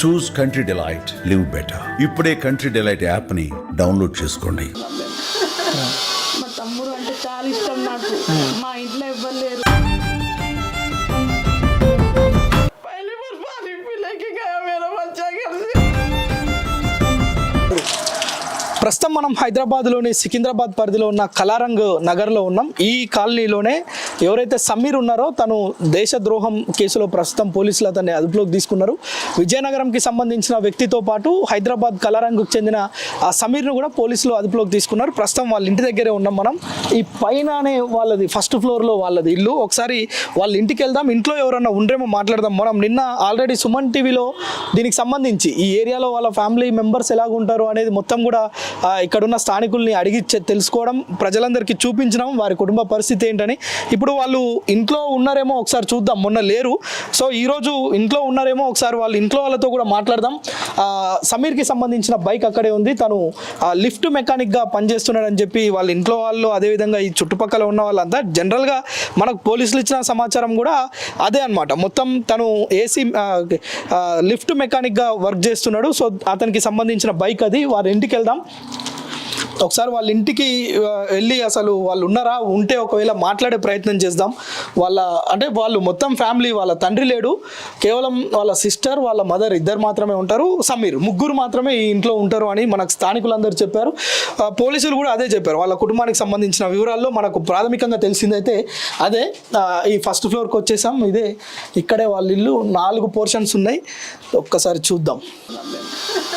Choose country delight live better ఇప్పుడే country delight యాప్ని download చేసుకోండి. మా తమ్ముడు అంటే చాలా ఇష్టం నాకు. మా ఇంట్లో ప్రస్తుతం మనం హైదరాబాద్లోని సికింద్రాబాద్ పరిధిలో ఉన్న కలారంగ్ నగర్లో ఉన్నాం. ఈ కాలనీలోనే ఎవరైతే సమీర్ ఉన్నారో తను దేశద్రోహం కేసులో ప్రస్తుతం పోలీసులు అతన్ని అదుపులోకి తీసుకున్నారు. విజయనగరంకి సంబంధించిన వ్యక్తితో పాటు హైదరాబాద్ కలారంగ్కు చెందిన ఆ సమీర్ను కూడా పోలీసులు అదుపులోకి తీసుకున్నారు. ప్రస్తుతం వాళ్ళ ఇంటి దగ్గరే ఉన్నాం మనం. ఈ పైననే వాళ్ళది ఫస్ట్ ఫ్లోర్లో వాళ్ళది ఇల్లు. ఒకసారి వాళ్ళ ఇంటికి వెళ్దాం. ఇంట్లో ఎవరన్నా ఉండరేమో మాట్లాడదాం. మనం నిన్న ఆల్రెడీ సుమన్ టీవీలో దీనికి సంబంధించి ఈ ఏరియాలో వాళ్ళ ఫ్యామిలీ మెంబర్స్ ఎలాగుంటారు అనేది మొత్తం కూడా ఇక్కడున్న స్థానికుల్ని అడిగి తెలుసుకోవడం ప్రజలందరికీ చూపించడం వారి కుటుంబ పరిస్థితి ఏంటని. ఇప్పుడు వాళ్ళు ఇంట్లో ఉన్నారేమో ఒకసారి చూద్దాం మొన్న లేరు. సో ఈరోజు ఇంట్లో ఉన్నారేమో ఒకసారి వాళ్ళు ఇంట్లో వాళ్ళతో కూడా మాట్లాడదాం. సమీర్కి సంబంధించిన బైక్ అక్కడే ఉంది. తను లిఫ్ట్ మెకానిక్గా పనిచేస్తున్నాడని చెప్పి వాళ్ళ ఇంట్లో వాళ్ళు అదేవిధంగా ఈ చుట్టుపక్కల ఉన్న వాళ్ళంతా జనరల్గా మనకు పోలీసులు ఇచ్చిన సమాచారం కూడా అదే అన్నమాట. మొత్తం తను ఏసీ లిఫ్ట్ మెకానిక్గా వర్క్ చేస్తున్నాడు. సో అతనికి సంబంధించిన బైక్ అది. వారి ఇంటికి వెళ్దాం. ఒకసారి వాళ్ళ ఇంటికి వెళ్ళి అసలు వాళ్ళు ఉన్నారా ఉంటే ఒకవేళ మాట్లాడే ప్రయత్నం చేద్దాం. వాళ్ళ అంటే వాళ్ళు మొత్తం ఫ్యామిలీ వాళ్ళ తండ్రి లేడు. కేవలం వాళ్ళ సిస్టర్ వాళ్ళ మదర్ ఇద్దరు మాత్రమే ఉంటారు. సమీర్ ముగ్గురు మాత్రమే ఈ ఇంట్లో ఉంటారు అని మనకు స్థానికులందరూ చెప్పారు. పోలీసులు కూడా అదే చెప్పారు. వాళ్ళ కుటుంబానికి సంబంధించిన వివరాల్లో మనకు ప్రాథమికంగా తెలిసిందైతే అదే. ఈ ఫస్ట్ ఫ్లోర్కి వచ్చేసాం. ఇదే. ఇక్కడే వాళ్ళ ఇల్లు నాలుగు పోర్షన్స్ ఉన్నాయి. ఒక్కసారి చూద్దాం.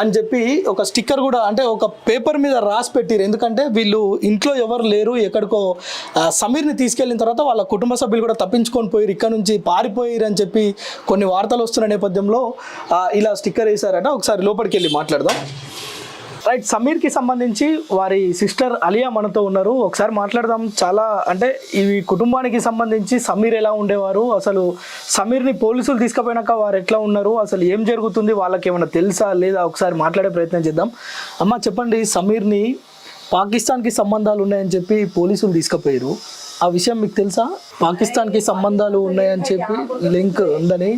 అని చెప్పి ఒక స్టిక్కర్ కూడా అంటే ఒక పేపర్ మీద రాసి పెట్టిరు. ఎందుకంటే వీళ్ళు ఇంట్లో ఎవరు లేరు ఎక్కడికో సమీర్ని తీసుకెళ్ళిన తర్వాత వాళ్ళ కుటుంబ సభ్యులు కూడా తప్పించుకొని పోయి ఇక్కడ నుంచి పారిపోయారు అని చెప్పి కొన్ని వార్తలు వస్తున్న నేపథ్యంలో ఇలా స్టిక్కర్ వేశారట. ఒకసారి లోపలికి వెళ్ళి మాట్లాడదాం. రైట్ సమీర్కి సంబంధించి వారి సిస్టర్ అలియా మనతో ఉన్నారు. ఒకసారి మాట్లాడదాం. చాలా అంటే ఇవి కుటుంబానికి సంబంధించి సమీర్ ఎలా ఉండేవారు? అసలు సమీర్ని పోలీసులు తీసుకుపోయినాక వారు ఎట్లా ఉన్నారు? అసలు ఏం జరుగుతుంది? వాళ్ళకి ఏమైనా తెలుసా? లేదా ఒకసారి మాట్లాడే ప్రయత్నం చేద్దాం. అమ్మ చెప్పండి సమీర్ని పాకిస్తాన్కి సంబంధాలు ఉన్నాయని చెప్పి పోలీసులు తీసుకుపోయారు. ఆ విషయం మీకు తెలుసా? పాకిస్తాన్కి సంబంధాలు ఉన్నాయని చెప్పి లింక్ ఉందని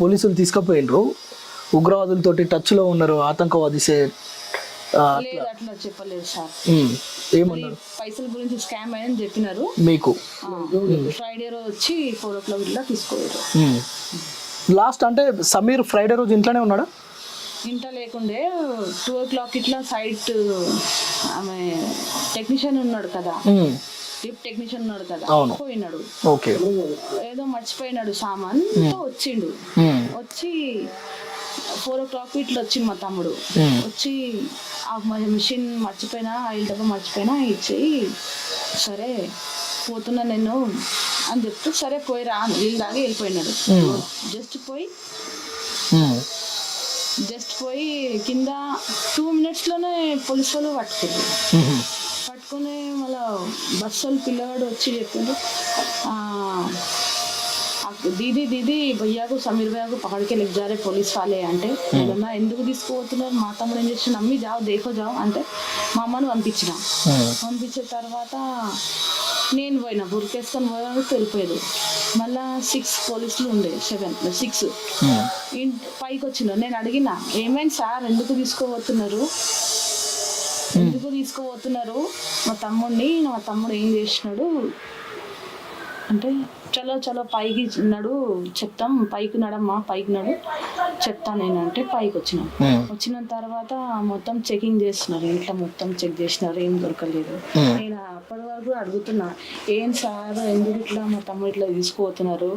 పోలీసులు తీసుకుపోయినరు. ఉగ్రవాదులతోటి టచ్లో ఉన్నారు ఆతంకవాదిసే లేదు అట్లా చెప్పలేదు సార్. ఏమన్నారు? పైసల గురించి స్కామ్ అయ్యని చెప్పినారు. మీకు? ఫ్రైడే రోజు వచ్చి ఫోర్ ఓ క్లాక్ ఇట్లా ఉమ్. లాస్ట్ అంటే సమీర్ ఫ్రైడే రోజు ఇంట్లోనే ఉన్నాడా? ఇంట్లో లేకుండే టూ ఓ క్లాక్ ఇట్లా సైట్ ఆమె టెక్నీషియన్ ఉన్నాడు కదా. లిఫ్ట్ టెక్నీషియన్ ఉన్నాడు కదా. పోయినాడు. ఓకే. ఏదో మర్చిపోయినాడు సామాన్. వచ్చిండు. వచ్చి ఫోర్ ఓ క్లాక్ ఇట్లా వచ్చింది మా తమ్ముడు. వచ్చి ఆ మిషన్ మర్చిపోయినా ఆయిల్ డబ్బా మర్చిపోయినా ఇచ్చేయి సరే పోతున్నా నేను అని చెప్తే సరే పోయిరా అని నీళ్ళు తాగి వెళ్ళిపోయినాడు జస్ట్ పోయి జస్ట్ పోయి కింద టూ మినిట్స్లోనే పోలీస్ వాళ్ళు పట్టుకుంది పట్టుకొని మళ్ళా బస్సు పిల్లవాడు వచ్చి చెప్పిండు "ఆ, ఆ దీదీ దీదీ భయ్యాకు సమీర్ భయ్యాకు పకడికే లెక్ జారే పోలీస్ వాళ్ళే అంటే ఏదన్నా ఎందుకు తీసుకుపోతున్నారు? మా తమ్ముడు ఏం చేసి నమ్మి జావు దేకో జావు అంటే మా అమ్మను పంపించిన. పంపించిన తర్వాత నేను పోయినా. బురికేసుకొని పోయినా వెళ్ళిపోయారు మళ్ళా సిక్స్ పోలీసులు ఉండే సెవెన్ సిక్స్ పైకి వచ్చిన నేను అడిగిన ఏమైంది సార్? ఎందుకు తీసుకోబోతున్నారు ఎందుకు తీసుకోబోతున్నారు మా తమ్ముడిని మా తమ్ముడు ఏం చేసినాడు? అంటే చలో చలో పైకి నడు చెప్తాం. పైకి నడమ్మా పైకి నడు. చెప్తా నేను అంటే పైకి వచ్చినాం. వచ్చిన తర్వాత మొత్తం చెకింగ్ చేస్తున్నారు. ఇంట్లో మొత్తం చెక్ చేసినారు. ఏం దొరకలేదు. నేను అప్పటి వరకు అడుగుతున్నా ఏం సార్? ఎందుకు ఇట్లా మా తమ్ముడు ఇట్లా తీసుకుపోతున్నారు?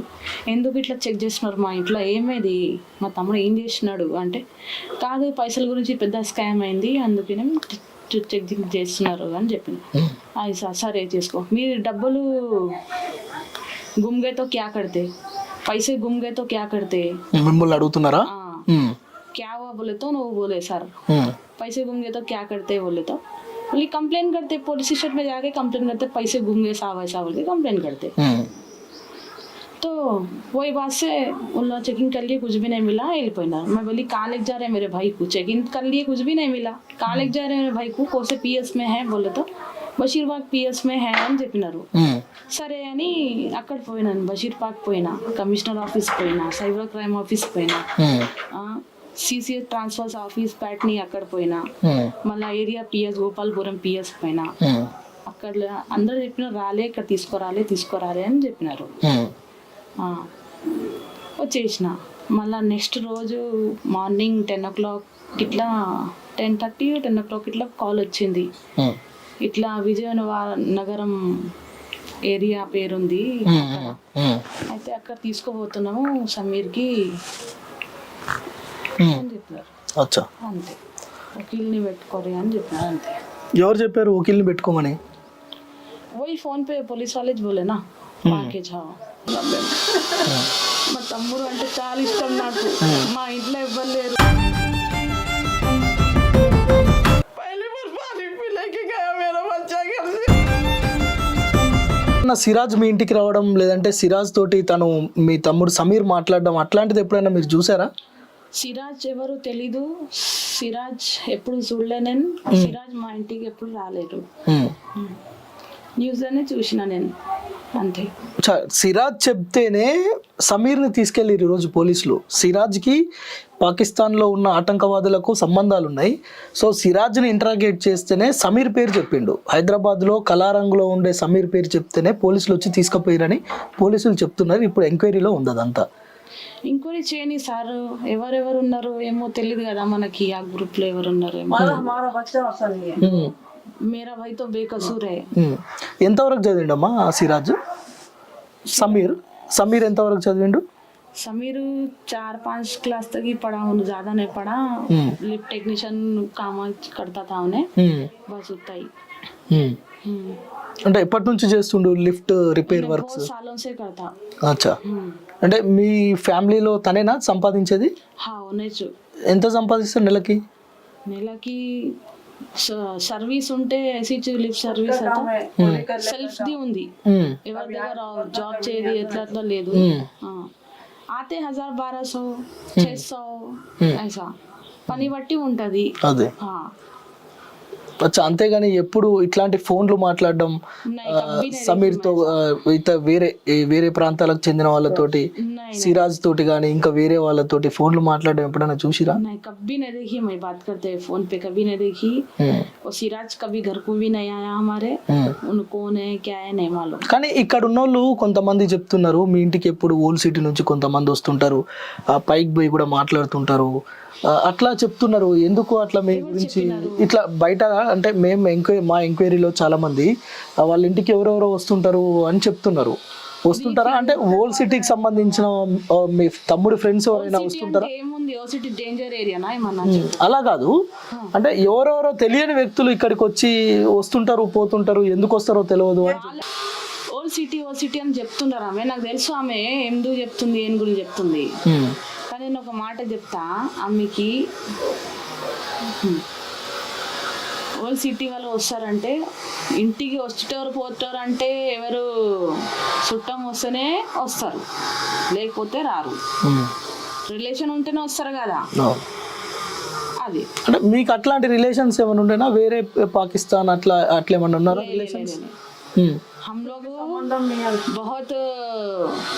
ఎందుకు ఇట్లా చెక్ చేస్తున్నారు మా ఇంట్లో? ఏమైంది? మా తమ్ముడు ఏం చేసినాడు అంటే కాదు పైసల గురించి పెద్ద స్కామ్ అయింది. అందుకనే చెక్ చేస్తున్నారు అని చెప్పిన. అది సార్ సరే చేసుకో. మీరు డబ్బులు గుమ్ గే తో క్యా కర్తే పైసే గుమ్ గే తో క్యా కర్తే మిమ్మల్ని అడుగుతున్నారా క్యా హువా బోలే తో वो बोले सर पैसे गुम गए तो क्या करते? बोले तो। बोले कंप्लेन करते पुलिस स्टेशन में जाके कंप्लेन करते पैसे गुम गए साहब ऐसा बोल के कंप्लेन करते। तो वही बात से उन लोग चेकिंग कर लिए कुछ भी नहीं मिला एल पहना मैं बोली कहाँ लेके जा रहे हैं मेरे भाई को चेकिंग कर लिए कुछ भी नहीं मिला। कहाँ लेके जा रहे हैं मेरे भाई को कौन से पी में है बोले तो। బషీర్బాగ్ పిఎస్ మే హే అని చెప్పినారు. సరే అని అక్కడ పోయినాను బషీర్బాగ్ పోయినా కమిషనర్ ఆఫీస్ పోయినా సైబర్ క్రైమ్ ఆఫీస్ పోయినా. సిసిఎస్ ట్రాన్స్ఫర్స్ ఆఫీస్ ప్యాట్ని అక్కడ పోయినా. మళ్ళీ ఏరియా పిఎస్ గోపాల్పురం పిఎస్ పోయినా. అక్కడ అందరూ చెప్పినారు రాలే ఇక్కడ తీసుకురాలే తీసుకురాలే అని చెప్పినారు వచ్చేసిన మళ్ళీ నెక్స్ట్ రోజు మార్నింగ్ టెన్ ఓ క్లాక్ ఇట్లా ten thirty ten o'clock ఇట్లా కాల్ వచ్చింది. ఇట్లా విజయనగర నగరం ఏరియా పేరుంది ఉమ్. ఉమ్. అయితే అక్కడ తీసుకోబోతున్నాము సమీర్కి ఉమ్. అని చెప్పారు అచ్చా అంతే వకీల్ని పెట్టుకోరు అని చెప్పారు అంతే ఎవరు చెప్పారు వకీల్ని పెట్టుకోమని वही फोन पे पुलिस वाले बोले ना ఆకే చావు మా తమ్ముడు అంటే చాలా ఇష్టం నాకు మా ఇంట్లో ఎవ్వరు నా సిరాజ్ మీ ఇంటికి రావడం లేదంటే సిరాజ్ తోటి తను మీ తమ్ముడు సమీర్ మాట్లాడడం అట్లాంటిది ఎప్పుడైనా మీరు చూసారా? సిరాజ్ ఎవరు తెలీదు. సిరాజ్ ఎప్పుడు చూడలే నేను. సిరాజ్ మా ఇంటికి ఎప్పుడు రాలేరు ఉమ్. న్యూస్లోనే చూసిన నేను. అంతే. చ- సిరాజ్ చెప్తేనే సమీర్ని తీసుకెళ్ళి ఈరోజు పోలీసులు. సిరాజ్కి పాకిస్తాన్లో ఉన్న ఆటంకవాదులకు సంబంధాలు ఉన్నాయి సో సిరాజ్ని ఇంటరాగేట్ చేస్తేనే సమీర్ పేరు చెప్పిండు. హైదరాబాద్లో కలారంగులో ఉండే సమీర్ పేరు చెప్తేనే పోలీసులు వచ్చి తీసుకుపోయారని పోలీసులు చెప్తున్నారు. ఇప్పుడు ఎంక్వైరీలో ఉంది అదంతా. ఎంక్వైరీ చేయని సార్ ఎవరెవరు ఉన్నారు ఏమో తెలియదు కదా మనకి. ఆ గ్రూప్లో ఎవరు ఉన్నారు ఏమో ఉమ్. మేరా భాయ్ తో బేకసూర్ హై ఉమ్. ఎంతవరకు చదివిండమ్మా ఆ సిరాజ్ సమీర్ సమీర్ ఎంతవరకు చదివిండు समीर चार पांच क्लास तक ही पढ़ा उन्हें ज्यादा नहीं पढ़ा हम्म। लिफ्ट टेक्नीशियन काम करता था उन्हें ఉమ్. बस उतना ही ఉమ్. हम्म। అంటే ఎప్పటి నుంచి చేస్తుండు లిఫ్ట్ రిపేర్ వర్క్స్ बहुत सालों से करता అచ్చా हम्म। అంటే మీ ఫ్యామిలీలో తనేనా సంపాదించేది हाँ उन्हें చూ ఎంత సంపాదిస్తారు నెలకి నెలకి స- సర్వీస్ ఉంటే ఎసిచు లిఫ్ట్ సర్వీస్ అంట. సెల్ఫ్ ది ఉంది. ఎవరి దగ్గర జాబ్ చేయదు ఎట్లా లేదు. ఆతే హజార్ బారా సో చేస్తావు పని బట్టి ఉంటది. అచ్చా అంతేగాని ఎప్పుడు ఇట్లాంటి ఫోన్లు మాట్లాడడం नहीं, ఆ, कभी नहीं సమీర్ తో ఆ, ఇత వేరే ఏ వేరే ప్రాంతాలకు చెందిన వాళ్ళతోటి नहीं సిరాజ్ తోటి కానీ ఇంకా వేరే వాళ్ళతోటి ఫోన్లు మాట్లాడడం ఎప్పుడైనా చూసిరా नहीं कभी नहीं देखी मैं बात करते हैं फोन पे कभी नहीं देखी ఉమ్. और सिराज कभी घर को भी नहीं आया हमारे ఉమ్. उन कौन है क्या है नहीं मालूम కానీ ఇక్కడ ఉన్నోళ్ళు కొంతమంది చెప్తున్నారు మీ ఇంటికి ఎప్పుడు ఓల్డ్ సిటీ నుంచి కొంతమంది వస్తుంటారు ఆ పైకి పోయి కూడా మాట్లాడుతుంటారు ఆ, అట్లా చెప్తున్నారు ఎందుకు అట్లా మీ గురించి ఇట్లా బయట అంటే మేము ఎంక్వైరీ మా ఎంక్వైరీలో చాలా మంది ఆ, వాళ్ళ ఇంటికి ఎవరెవరో వస్తుంటారు అని చెప్తున్నారు. వస్తుంటారా? అంటే ఓల్డ్ సిటీకి సంబంధించిన మీ తమ్ముడి ఫ్రెండ్స్ ఎవరైనా వస్తుంటారా? ఓ అలా కాదు. అంటే ఎవరెవరో తెలియని వ్యక్తులు ఇక్కడికి వచ్చి వస్తుంటారు పోతుంటారు ఎందుకు వస్తారో తెలియదు అని ఓల్డ్ సిటీ ఓల్డ్ సిటీ అని చెప్తున్నారు ఆమె. నాకు తెలుసు ఆమె ఎందుకు చెప్తుంది ఏం గురించి చెప్తుంది. కానీ నేను ఒక మాట చెప్తా. ఆమెకి ఎవరు సిటీ వాళ్ళు వస్తారంటే ఇంటికి వచ్చేటోరు పోతారు అంటే ఎవరు చుట్టం వస్తేనే వస్తారు లేకపోతే రారు. రిలేషన్ ఉంటేనే వస్తారు కదా. అది. అంటే మీకు అట్లాంటి రిలేషన్స్ ఏమైనా ఉండేనా? వేరే పాకిస్తాన్ అట్లా అట్లా ఏమైనా ఉన్నారా రిలేషన్స్? हम लोग बहुत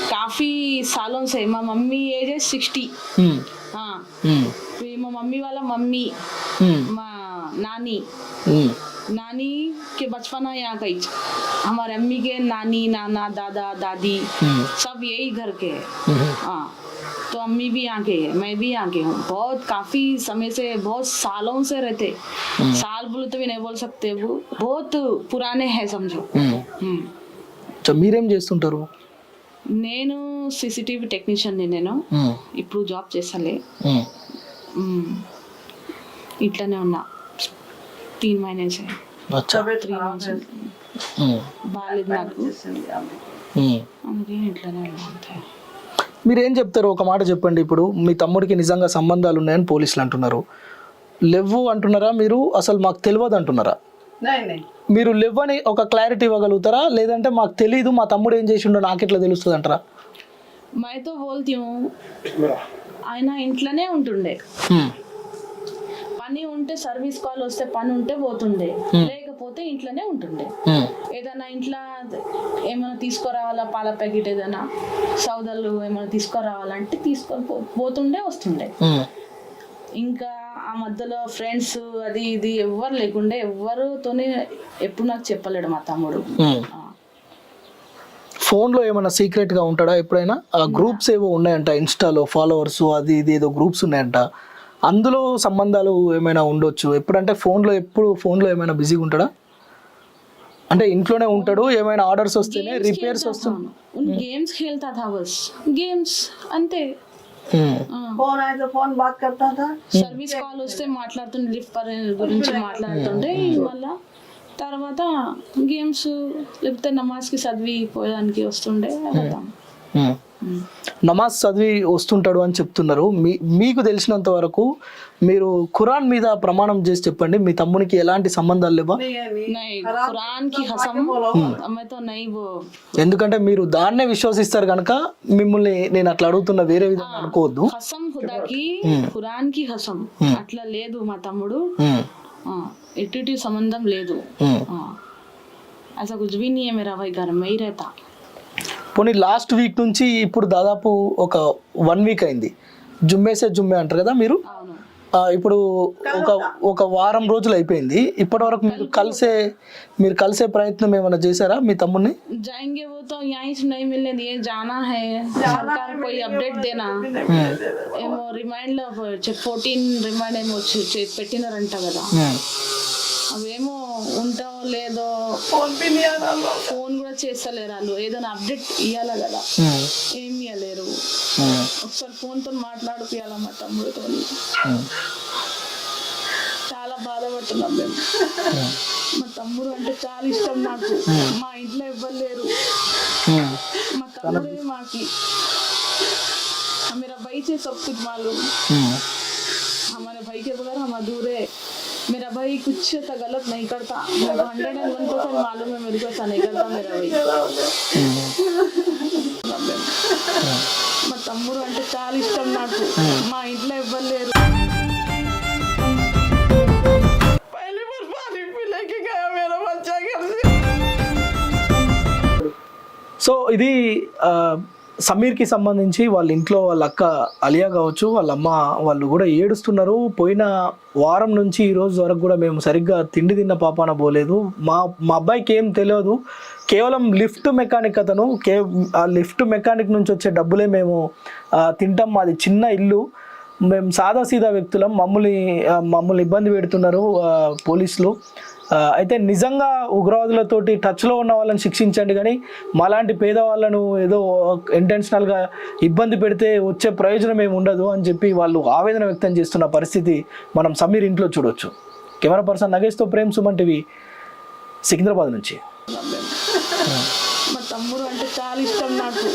काफी सालों से माँ मम्मी एज है మమ్మీ हाँ नानी के बचपना यहाँ का ही हमारे अम्मी के नानी नाना दादा दादी सब यही घर के हैं हाँ तो अम्मी भी यहाँ के है मैं भी यहाँ के हूँ बहुत काफी समय से बहुत सालों से रहते साल बोले तो भी नहीं बोल सकते वो बहुत पुराने हैं समझो हम्म। మీరేం చేస్తుంటారు నేను సీసీటీవీ టెక్నీషియన్ని నేను ఇప్పుడు జాబ్ చేస్తలే మ్మ్. ఇట్లానే ఉన్నా ఫిఫ్టీన్ మైనస్ త్రీ మంత్స్ నాకు. అందుకే ఉంటాయి మీరు ఏం చెప్తారు? ఒక మాట చెప్పండి ఇప్పుడు. మీ తమ్ముడికి నిజంగా సంబంధాలు ఉన్నాయని పోలీసులు అంటున్నారు. లెవ్వు అంటున్నారా మీరు? అసలు మాకు తెలియదు అంటున్నారా? మీరు లెవ్ అని ఒక క్లారిటీ ఇవ్వగలుగుతారా? లేదంటే మాకు తెలియదు మా తమ్ముడు ఏం చేసిండో నాకు ఎట్లా తెలుస్తుంది అంటారా? మాతో బోల్తాం ఆయన ఇంట్లోనే ఉంటుండే. పని ఉంటే సర్వీస్ కాల్ వస్తే పని ఉంటే పోతుండే. లేకపోతే ఇంట్లోనే ఉంటుండే. ఏదైనా ఇంట్లో ఏమైనా తీసుకురావాలా పాల ప్యాకెట్ ఏదైనా? సౌదలు ఏమైనా తీసుకురావాలంటే తీసుకొని పోతుండే వస్తుండే. ఇంకా ఆ మధ్యలో ఫ్రెండ్స్ అది ఇది ఎవ్వరు లేకుండే ఎవ్వరుతోనే ఎప్పుడు నాకు చెప్పలేడు మా తమ్ముడు. ఆ. ఫోన్లో ఏమైనా సీక్రెట్గా ఉంటాడా ఎప్పుడైనా? ఆ గ్రూప్స్ ఏవో ఉన్నాయంట ఇన్స్టాలో ఫాలోవర్స్ అది ఇది ఏదో గ్రూప్స్ ఉన్నాయంట. అందులో సంబంధాలు ఏమైనా ఉండొచ్చు ఎప్పుడంటే ఫోన్లో ఎప్పుడు ఫోన్లో ఏమైనా బిజీగా ఉంటాడా అంటే ఇంట్లోనే ఉంటాడు ఏమైనా ఆర్డర్స్ వస్తేనే రిపేర్స్ వస్తుంది गेम्स खेलता था बस गेम्स అంతే फोन आए तो फोन बात करता था సర్వీస్ కాల్ వస్తే మాట్లాడుతుండే లిఫ్ట్ పర్ గురించి మాట్లాడుతుండే మళ్ళా తర్వాత గేమ్స్ లేకపోతే నమాజ్కి చదివి పోయడానికి వస్తుండే వెళ్తాం నమాజ్ చదివి వస్తుంటాడు అని చెప్తున్నారు మీ మీకు తెలిసినంత వరకు మీరు ఖురాన్ మీద ప్రమాణం చేసి చెప్పండి మీ తమ్మునికి ఎలాంటి సంబంధాలు లేవా नहीं है नहीं नहीं कुरान की कसम मैं तो नहीं वो ఎందుకంటే మీరు దాన్నే విశ్వసిస్తారు కనుక మిమ్మల్ని నేను అట్లా అడుగుతున్న వేరే విధంగా అనుకోవద్దు హసం ఖుదాకి ఖురాన్ కి హసం అట్లా లేదు మా తమ్ముడు ఉమ్, ఆ, ఎటు సంబంధం లేదు ఉమ్. ఆ. ऐसा कुछ भी नहीं है मेरा भाई घर में ही रहता పోనీ లాస్ట్ వీక్ నుంచి ఇప్పుడు దాదాపు ఒక వన్ వీక్ అయింది జుమ్మేసే జుమ్మే అంటారు కదా మీరు అవును ఆ, ఇప్పుడు ఒక ఒక వారం రోజులు అయిపోయింది ఇప్పటి వరకు మీరు కలిసే మీరు కలిసే ప్రయత్నం ఏమైనా చేశారా మీ తమ్ముడిని जाएंगे वो तो यहीं से नहीं मिलने दिए जाना है सरकार कोई अपडेट देना ఏమో రిమైండ్ ఫోర్టీన్ రిమైండ్ ఏమో చే- చే- పెట్టినారంట కదా ఉమ్, అవేమో ఉంటావో లేదో फोन भी नहीं आ रहा ఫోన్ కూడా చేస్తలేరు వాళ్ళు ఏదైనా అప్డేట్ ఇవ్వాలి కదా ఉమ్, ఏం ఇవ్వలేరు ఉమ్, ఒకసారి ఫోన్తో మాట్లాడిపియాలి మా తమ్ముడితో ఉమ్. చాలా బాధపడుతున్నాం మేము మా తమ్ముడు అంటే చాలా ఇష్టం నాకు మా ఇంట్లో ఎవ్వరు లేరు ఉమ్. మా తమ్ముడే మాకి मेरा भाई से सब कुछ मालूम ఉమ్. हमारे भाई के बगैर हम अधूरे हैं। मेरा भाई कुछ ऐसा गलत नहीं करता मेरे को हंड्रेड एंड वन परसेंट मालूम है मेरे को ऐसा नहीं करता मेरा भाई మా తమ్ముడు అంటే చాలా ఇష్టం నాకు మా ఇంట్లో ఎవ్వరు లేరు पहली बार पानी पी लेके गया मेरा बच्चा घर से సో ఇది ఆ, సమీర్కి సంబంధించి వాళ్ళ ఇంట్లో వాళ్ళ అక్క అలియా కావచ్చు వాళ్ళ అమ్మ వాళ్ళు కూడా ఏడుస్తున్నారు. పోయిన వారం నుంచి ఈ రోజు వరకు కూడా మేము సరిగ్గా తిండి తిన్న పాపాన పోలేదు. మా మా అబ్బాయికి ఏం తెలియదు. కేవలం లిఫ్ట్ మెకానిక్ అతను కే ఆ లిఫ్ట్ మెకానిక్ నుంచి వచ్చే డబ్బులే మేము తింటాం. మాది చిన్న ఇల్లు. మేము సాదా సీదా వ్యక్తులం. మమ్మల్ని మమ్మల్ని ఇబ్బంది పెడుతున్నారు పోలీసులు. అయితే నిజంగా ఉగ్రవాదులతోటి టచ్లో ఉన్న వాళ్ళని శిక్షించండి కానీ మాలాంటి పేదవాళ్ళను ఏదో ఇంటెన్షనల్గా ఇబ్బంది పెడితే వచ్చే ప్రయోజనం ఏమి ఉండదు అని చెప్పి వాళ్ళు ఆవేదన వ్యక్తం చేస్తున్న పరిస్థితి మనం సమీర్ ఇంట్లో చూడొచ్చు. కెమెరా పర్సన్ నగేష్తో ప్రేమ్ సుమన్ టీవీ సికింద్రాబాద్ నుంచి. మా తమ్ముడు అంటే చాలా ఇష్టం నాకు.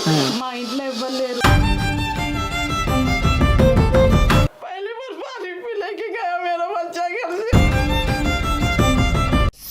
మా ఇంట్లో ఎవ్వరు